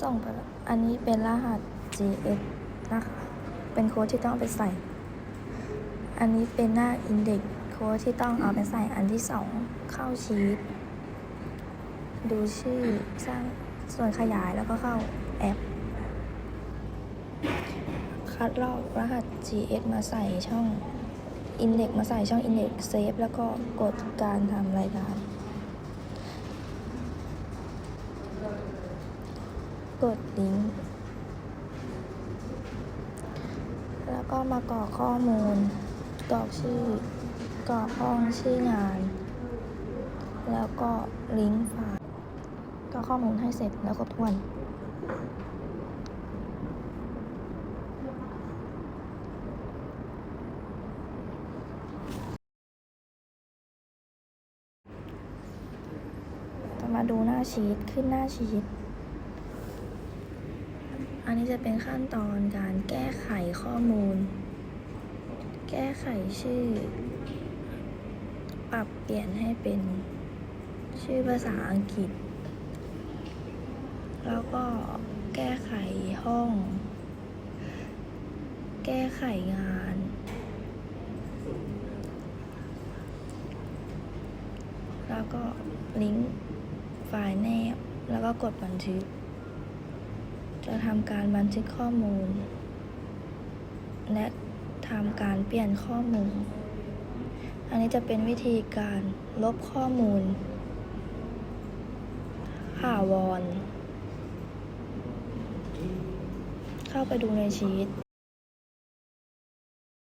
ส่งไปแล้วอันนี้เป็นรหัส GS นะคะ เป็นโค้ดที่ต้องไปใส่ อันนี้เป็นหน้า Index โค้ดที่ต้องเอาไปใส่อันที่สองเข้าชีตดูชื่อสร้างส่วนขยายแล้วก็เข้าแอป คัดลอกรหัส GS มาใส่ช่อง Index มาใส่ช่อง Index Save แล้วก็กดการทำรายการ กดลิงก์ แล้วก็มากรอกข้อมูล กรอกชื่อ กรอกห้องชื่องาน แล้วก็ลิงก์ไฟล์ก็ข้อมูลให้เสร็จแล้วครบถ้วนจะมาดูหน้าชีตขึ้นหน้าชีต อันนี้จะเป็นขั้นตอนการแก้ไขข้อมูล แก้ไขชื่อ ปรับเปลี่ยนให้เป็นชื่อภาษาอังกฤษ แล้วก็แก้ไขห้อง แก้ไขงาน แล้วก็ลิงก์ไฟล์แนบ แล้วก็กดบันทึก จะทำการบันทึกข้อมูล และทำการเปลี่ยนข้อมูล อันนี้จะเป็นวิธีการลบข้อมูลข่าวร เข้าไปดูในชีต